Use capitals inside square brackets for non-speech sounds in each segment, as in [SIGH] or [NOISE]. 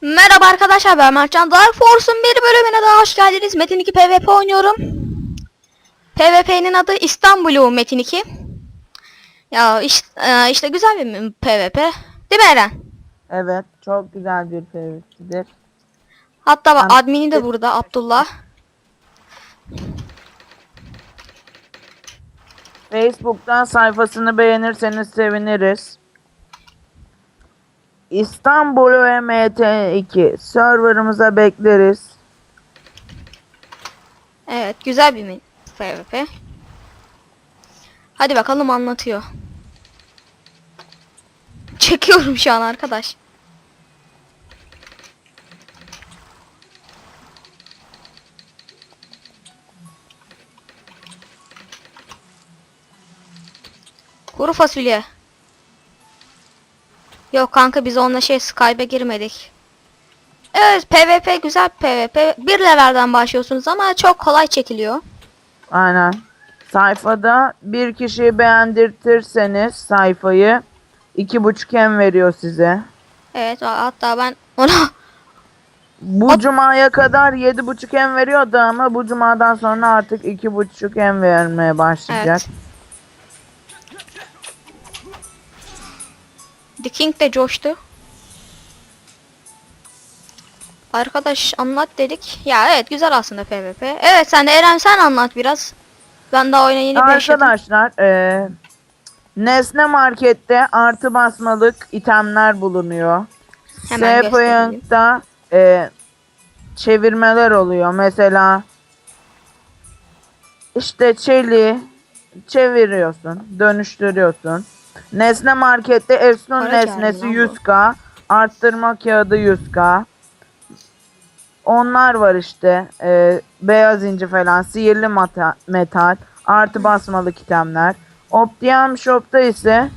Merhaba arkadaşlar ben Mertcan Dark Force'un bir bölümüne daha hoş geldiniz. Metin 2 PvP oynuyorum. PvP'nin adı İstanbul'u Metin 2. Ya işte, işte güzel bir PvP. Değil mi Eren? Evet, çok güzel bir PvP'dir. Hatta bak Ben- admini de burada Abdullah. Facebook'tan sayfasını beğenirseniz seviniriz. İstanbul ve MT2 serverımıza bekleriz. Evet güzel bir PvP. Hadi bakalım anlatıyor. Çekiyorum şu an arkadaş. Kuru fasulye. Yok kanka biz onunla şey Skype'e girmedik. Evet PvP güzel PvP. Bir levelden başlıyorsunuz ama çok kolay çekiliyor. Aynen. Sayfada bir kişiyi beğendirtirseniz sayfayı iki buçuk em veriyor size. Evet hatta ben ona Bu At- cumaya kadar yedi buçuk em veriyordu ama bu cumadan sonra artık iki buçuk em vermeye başlayacak. Evet. The King de coştu. Arkadaş anlat dedik. Ya evet güzel aslında PvP. Evet sen de Eren sen anlat biraz. Ben daha oyuna yeni başladım. Arkadaşlar eee Nesne Market'te artı basmalık itemler bulunuyor. Spoink'ta eee çevirmeler oluyor. Mesela işte çeli çeviriyorsun, dönüştürüyorsun. Nesne Market'te Efsun Para nesnesi çağırdı lan bu. 100k, arttırma kağıdı 100k. Onlar var işte. eee, beyaz inci falan, sihirli mata- metal, artı basmalık itemler. Optium Shop'ta ise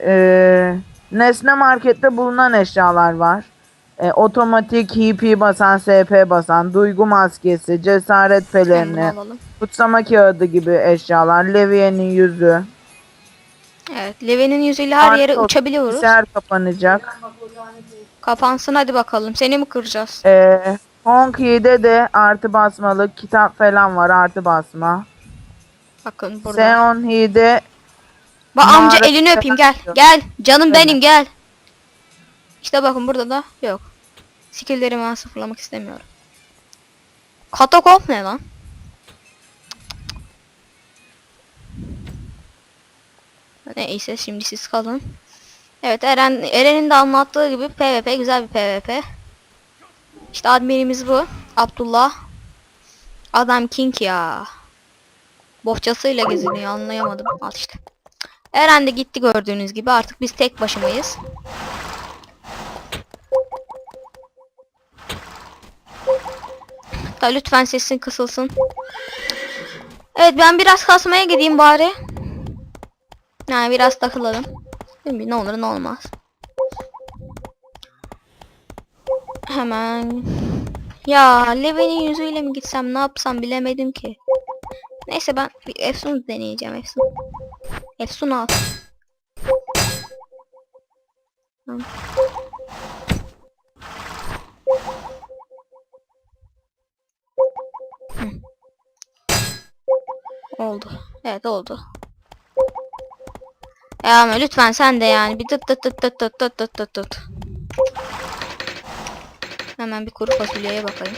eee, nesne markette bulunan eşyalar var. E, otomatik HP basan, SP basan, duygu maskesi, cesaret pelerini, alalım. kutsama kağıdı gibi eşyalar, Leviye'nin yüzü. Evet Levi'nin yüzüyle her yere uçabiliyoruz. Bilgisayar kapanacak. Kapansın hadi bakalım. Seni mi kıracağız? E, Honki'de de artı basmalık kitap falan var artı basma. Bakın burada. Seonhi'de Bak amca Mağara- elini öpeyim gel. Gel. Canım benim gel. İşte bakın burada da yok. Skilllerimi ben sıfırlamak istemiyorum. Katakomb ne lan? Neyse şimdi siz kalın. Evet Eren Eren'in de anlattığı gibi PvP güzel bir PvP. İşte adminimiz bu. Abdullah. Adam King ya. Bohçasıyla geziniyor anlayamadım. Al işte. Eren de gitti gördüğünüz gibi artık biz tek başımayız. Da lütfen sesin kısılsın. Evet ben biraz kasmaya gideyim bari. Yani biraz takılalım. Mi? Ne olur ne olmaz. Hemen. Ya Levi'nin yüzüyle mi gitsem ne yapsam bilemedim ki. Neyse ben Efsun deneyeceğim Efsun. Efsun al. Oldu. Evet oldu. Ya ama lütfen sen de yani bir tıt tıt tıt tıt tıt tıt tıt tıt tıt. Hemen bir kuru fasulyeye bakayım.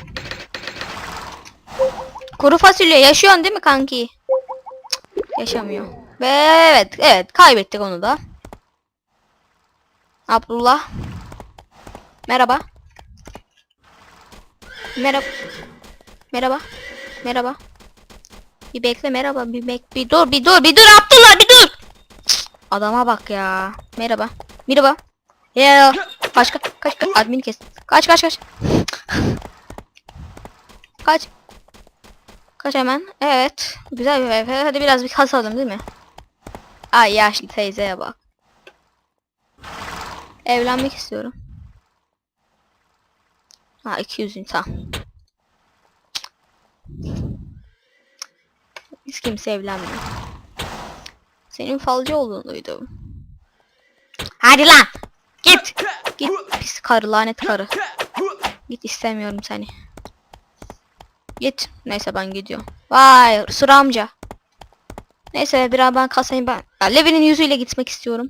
Kuru fasulye yaşıyorsun değil mi kanki? Yaşamıyor. Ve evet evet kaybettik onu da. Abdullah. Merhaba. Merhaba. Merhaba. Merhaba. Bir bekle merhaba bir bek bir dur bir dur bir dur Abdullah bir Adama bak ya. Merhaba. Merhaba. Ya kaç kaç kaç admin kes. Kaç kaç kaç. Kaç. Kaç hemen. Evet. Güzel bir VP. Hadi biraz bir kasalım değil mi? Ay yaşlı teyzeye bak. Evlenmek istiyorum. Ha 200 insan. Hiç kimse evlenmiyor. Senin falcı olduğunu duydum. Hadi lan. Git. Git pis karı lanet karı. Git istemiyorum seni. Git. Neyse ben gidiyorum. Vay Sura amca. Neyse biraz ben kasayım ben. Ya, Levi'nin yüzüyle gitmek istiyorum.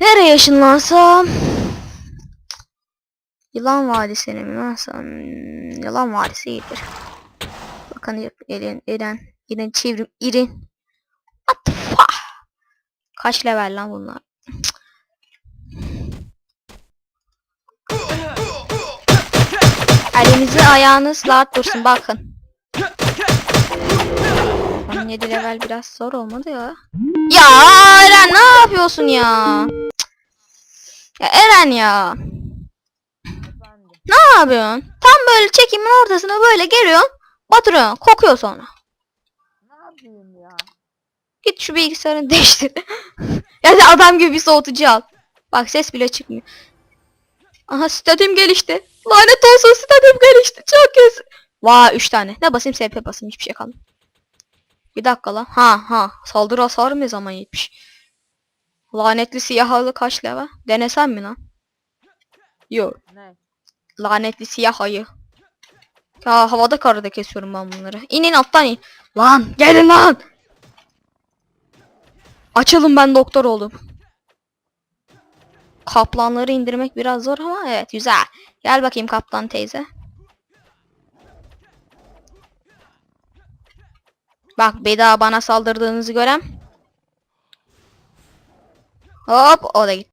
Nereye ışınlansam? Yılan Vadisi'ne mi? Nasıl? Hmm, Yılan Vadisi iyidir. Bakın Eren, Eren, Eren çevrim, İrin. What? Kaç level lan bunlar? Elinizi ayağınız rahat dursun bakın. 17 level biraz zor olmadı ya. Ya Eren ne yapıyorsun ya? Ya Eren ya. Ne yapıyorsun? Tam böyle çekimin ortasına böyle geliyorsun. Batırıyorsun. Kokuyor sonra. Ne yapayım ya? Git şu bilgisayarını [LAUGHS] değiştir. ya da adam gibi bir soğutucu al. Bak ses bile çıkmıyor. Aha stadyum gelişti. Lanet olsun stadyum gelişti. Çok kötü. Vay 3 tane. Ne basayım SP basayım hiçbir şey kalmadı. Bir dakika lan. Ha ha. Saldırı hasarı ne zaman yetmiş? Lanetli siyah halı kaç leva? Denesem mi lan? Yok. Ne? Lanetli siyah ayı. Ya havada karada kesiyorum ben bunları. İnin alttan in. Lan gelin lan. Açılın ben doktor oldum. Kaplanları indirmek biraz zor ama evet güzel. Gel bakayım kaplan teyze. Bak bir daha bana saldırdığınızı gören. Hop o da gitti.